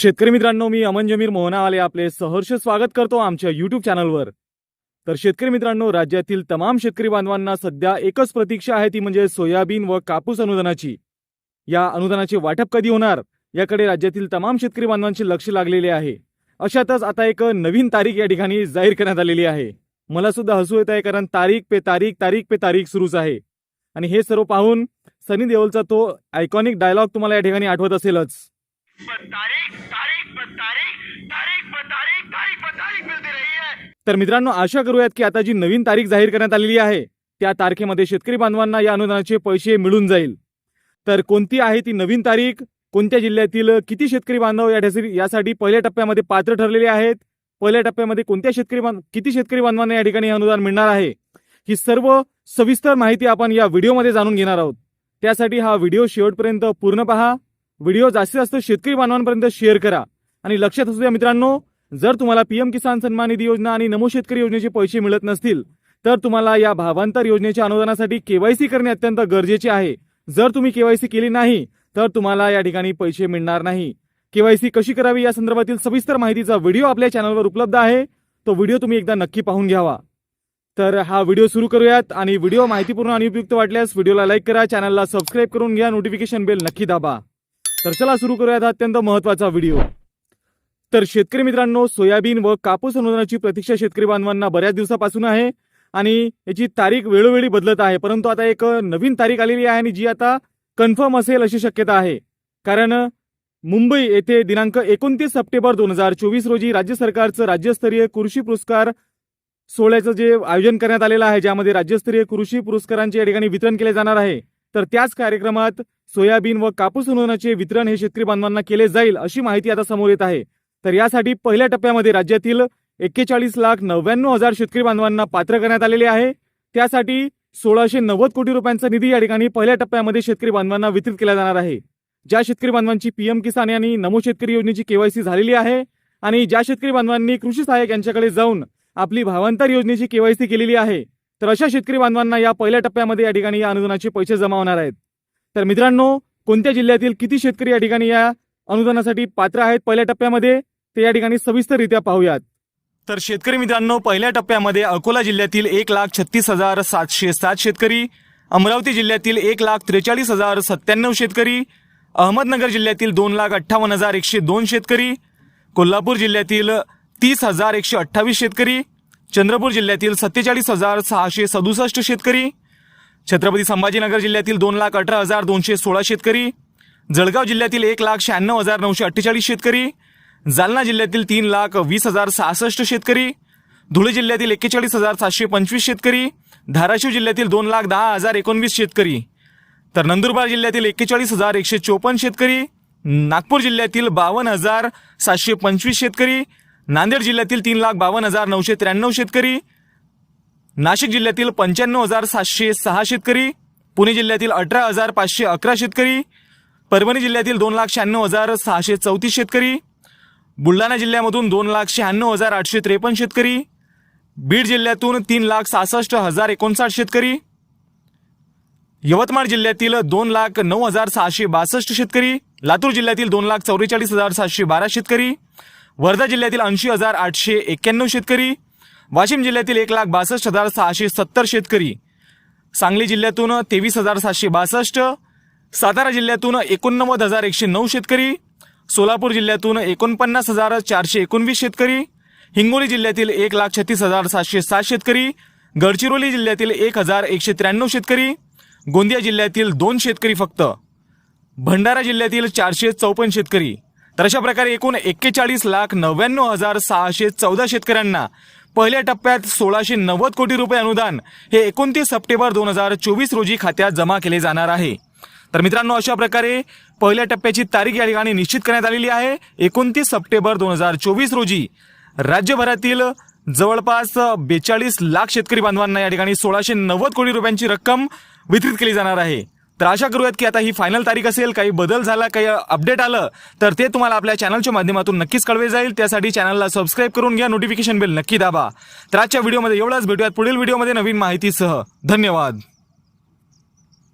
शेतकरी मित्रांनो मी अमन जमीर मोहनावाले आपले सहर्ष स्वागत करतो आमच्या यूट्यूब चॅनलवर तर शेतकरी मित्रांनो राज्यातील तमाम शेतकरी बांधवांना सध्या एकच प्रतीक्षा आहे ती म्हणजे सोयाबीन व कापूस अनुदानाची. या अनुदानाचे वाटप कधी होणार याकडे राज्यातील तमाम शेतकरी बांधवांचे लक्ष लागलेले आहे. अशातच आता एक नवीन तारीख या ठिकाणी जाहीर करण्यात आलेली आहे. मला सुद्धा हसू येत आहे कारण तारीख पे तारीख तारीख पे तारीख सुरूच आहे. आणि हे सर्व पाहून सनी देओलचा तो आयकॉनिक डायलॉग तुम्हाला या ठिकाणी आठवत असेलच. तर मित्रांनो आशा करूयात की आता जी नवीन तारीख जाहीर करण्यात आलेली आहे त्या तारखेमध्ये शेतकरी बांधवांना या अनुदानाचे पैसे मिळून जाईल. तर कोणती आहे ती नवीन तारीख? कोणत्या जिल्ह्यातील किती शेतकरी बांधव या यासाठी पहिल्या टप्प्यामध्ये पात्र ठरलेले आहेत? पहिल्या टप्प्यामध्ये कोणत्या शेतकरी बांध किती शेतकरी बांधवांना या ठिकाणी हे अनुदान मिळणार आहे? ही सर्व सविस्तर माहिती आपण या व्हिडिओमध्ये जाणून घेणार आहोत. त्यासाठी हा व्हिडिओ शेवटपर्यंत पूर्ण पहा. व्हिडिओ जास्तीत जास्त शेतकरी बांधवांपर्यंत शेअर करा. आणि लक्षात असू द्या मित्रांनो जर तुम्हाला पीएम किसान सन्मान निधी योजना आणि नमो शेतकरी योजनेचे पैसे मिळत नसतील तर तुम्हाला या भावांतर योजनेच्या अनुदानासाठी केवायसी करणे अत्यंत गरजेचे आहे. जर तुम्ही केवायसी केली नाही तर तुम्हाला या ठिकाणी पैसे मिळणार नाही. केवायसी कशी करावी या संदर्भातील सविस्तर माहितीचा व्हिडिओ आपल्या चॅनलवर उपलब्ध आहे. तो व्हिडिओ तुम्ही एकदा नक्की पाहून घ्यावा. तर हा व्हिडिओ सुरू करूयात आणि व्हिडिओ माहितीपूर्ण आणि उपयुक्त वाटल्यास व्हिडिओला लाईक करा चॅनलला सबस्क्राईब करून घ्या नोटिफिकेशन बेल नक्की दाबा. तर चला सुरू करूयात अत्यंत महत्त्वाचा व्हिडिओ. तर शेतकरी मित्रांनो सोयाबीन व कापूस अनुदानाची प्रतीक्षा शेतकरी बांधवांना बऱ्याच दिवसापासून आहे आणि याची तारीख वेळोवेळी बदलत आहे. परंतु आता एक नवीन तारीख आलेली आहे आणि जी आता कन्फर्म असेल अशी शक्यता आहे. कारण मुंबई येथे दिनांक एकोणतीस सप्टेंबर दोन हजार चोवीस रोजी राज्य सरकारचं राज्यस्तरीय कृषी पुरस्कार सोहळ्याचं जे आयोजन करण्यात आलेलं आहे ज्यामध्ये राज्यस्तरीय कृषी पुरस्कारांचे या ठिकाणी वितरण केले जाणार आहे. तर त्याच कार्यक्रमात सोयाबीन व कापूस अनुदानाचे वितरण हे शेतकरी बांधवांना केले जाईल अशी माहिती आता समोर येत आहे. तर यासाठी पहिल्या टप्प्यामध्ये राज्यातील एक्केचाळीस लाख नव्याण्णव हजार शेतकरी बांधवांना पात्र करण्यात आलेले आहे. त्यासाठी सोळाशे नव्वद कोटी रुपयांचा निधी या ठिकाणी पहिल्या टप्प्यामध्ये शेतकरी बांधवांना वितरित केला जाणार आहे. ज्या शेतकरी बांधवांची पीएम किसान यांनी नमो शेतकरी योजनेची केवायसी झालेली आहे आणि ज्या शेतकरी बांधवांनी कृषी सहाय्यक यांच्याकडे जाऊन आपली भावांतर योजनेची केवायसी केलेली आहे तर अशा शेतकरी बांधवांना या पहिल्या टप्प्यामध्ये या ठिकाणी या अनुदानाचे पैसे जमा होणार आहेत. तर मित्रांनो कोणत्या जिल्ह्यातील किती शेतकरी या ठिकाणी या अनुदानासाठी पात्र आहेत पहिल्या टप्प्यामध्ये ते या ठिकाणी सविस्तररित्या पाहूयात. तर शेतकरी मित्रांनो पहिल्या टप्प्यामध्ये अकोला जिल्ह्यातील एक लाख छत्तीस हजार सातशे सात शेतकरी अमरावती जिल्ह्यातील एक लाख त्रेचाळीस हजार सत्त्याण्णव शेतकरी अहमदनगर जिल्ह्यातील दोन लाख अठ्ठावन्न हजार एकशे दोन शेतकरी कोल्हापूर जिल्ह्यातील तीस हजार एकशे अठ्ठावीस शेतकरी चंद्रपूर जिल्ह्यातील सत्तेचाळीस हजार सहाशे सदुसष्ट शेतकरी छत्रपती संभाजीनगर जिल्ह्यातील दोन लाख अठरा हजार दोनशे सोळा शेतकरी जळगाव जिल्ह्यातील एक लाख शहाण्णव हजार नऊशे अठ्ठेचाळीस शेतकरी जालना जिल्ह्यातील तीन लाख वीस हजार सहासष्ट शेतकरी धुळे जिल्ह्यातील एक्केचाळीस हजार सातशे पंचवीस शेतकरी धाराशिव जिल्ह्यातील दोन लाख दहा हजार एकोणवीस शेतकरी तर नंदुरबार जिल्ह्यातील एक्केचाळीस हजार एकशे चोपन्न शेतकरी नागपूर जिल्ह्यातील बावन्न हजार सातशे पंचवीस शेतकरी नांदेड जिल्ह्यातील तीन लाख बावन्न हजार नऊशे त्र्याण्णव शेतकरी नाशिक जिल्ह्यातील पंच्याण्णव हजार सातशे सहा शेतकरी पुणे जिल्ह्यातील अठरा हजार पाचशे अकरा शेतकरी परभणी जिल्ह्यातील दोन लाख शहाण्णव हजार सहाशे चौतीस शेतकरी बुलढाणा जिल्ह्यामधून दोन लाख शहाण्णव हजार आठशे त्रेपन्न शेतकरी बीड जिल्ह्यातून तीन लाख सहासष्ट हजार एकोणसाठ शेतकरी यवतमाळ जिल्ह्यातील दोन लाख नऊ हजार सहाशे बासष्ट शेतकरी लातूर जिल्ह्यातील दोन लाख चौवेचाळीस हजार सातशे बारा शेतकरी वर्धा जिल्ह्यातील ऐंशी हजार आठशे एक्क्याण्णव शेतकरी वाशिम जिल्ह्यातील एक लाख बासष्ट हजार सहाशे सत्तर शेतकरी सांगली जिल्ह्यातून तेवीस हजार सातशे बासष्ट सातारा जिल्ह्यातून एकोणनव्वद हजार एकशे नऊ शेतकरी सोलापूर जिल्ह्यातून एकोणपन्नास हजार चारशे एकोणवीस शेतकरी हिंगोली जिल्ह्यातील एक लाख छत्तीस हजार सातशे सात शेतकरी गडचिरोली जिल्ह्यातील एक हजार एकशे त्र्याण्णव शेतकरी गोंदिया जिल्ह्यातील दोन शेतकरी फक्त भंडारा जिल्ह्यातील चारशे चौपन्न शेतकरी. तर अशा प्रकारे एकूण एक्केचाळीस लाख नव्याण्णव हजार सहाशे चौदा शेतकऱ्यांना पहिल्या टप्प्यात सोळाशे नव्वद कोटी रुपये अनुदान हे एकोणतीस सप्टेंबर दोन हजार चोवीस रोजी खात्यात जमा केले जाणार आहे. तर मित्रांनो अशा प्रकारे पहिल्या टप्प्याची तारीख या ठिकाणी निश्चित करण्यात आलेली आहे. एकोणतीस सप्टेंबर दोन हजार चोवीस रोजी राज्यभरातील जवळपास बेचाळीस लाख शेतकरी बांधवांना या ठिकाणी सोळाशे नव्वद कोटी रुपयांची रक्कम वितरित केली जाणार आहे. तर आशा करूयात की आता ही फायनल तारीख असेल काही बदल झाला काही अपडेट आलं तर ते तुम्हाला आपल्या चॅनलच्या माध्यमातून नक्कीच कळवे जाईल. त्यासाठी चॅनलला सबस्क्राईब करून घ्या नोटिफिकेशन बेल नक्की दाबा. तर आजच्या व्हिडिओमध्ये एवढाच. भेटूयात पुढील व्हिडिओमध्ये नवीन माहितीसह. धन्यवाद.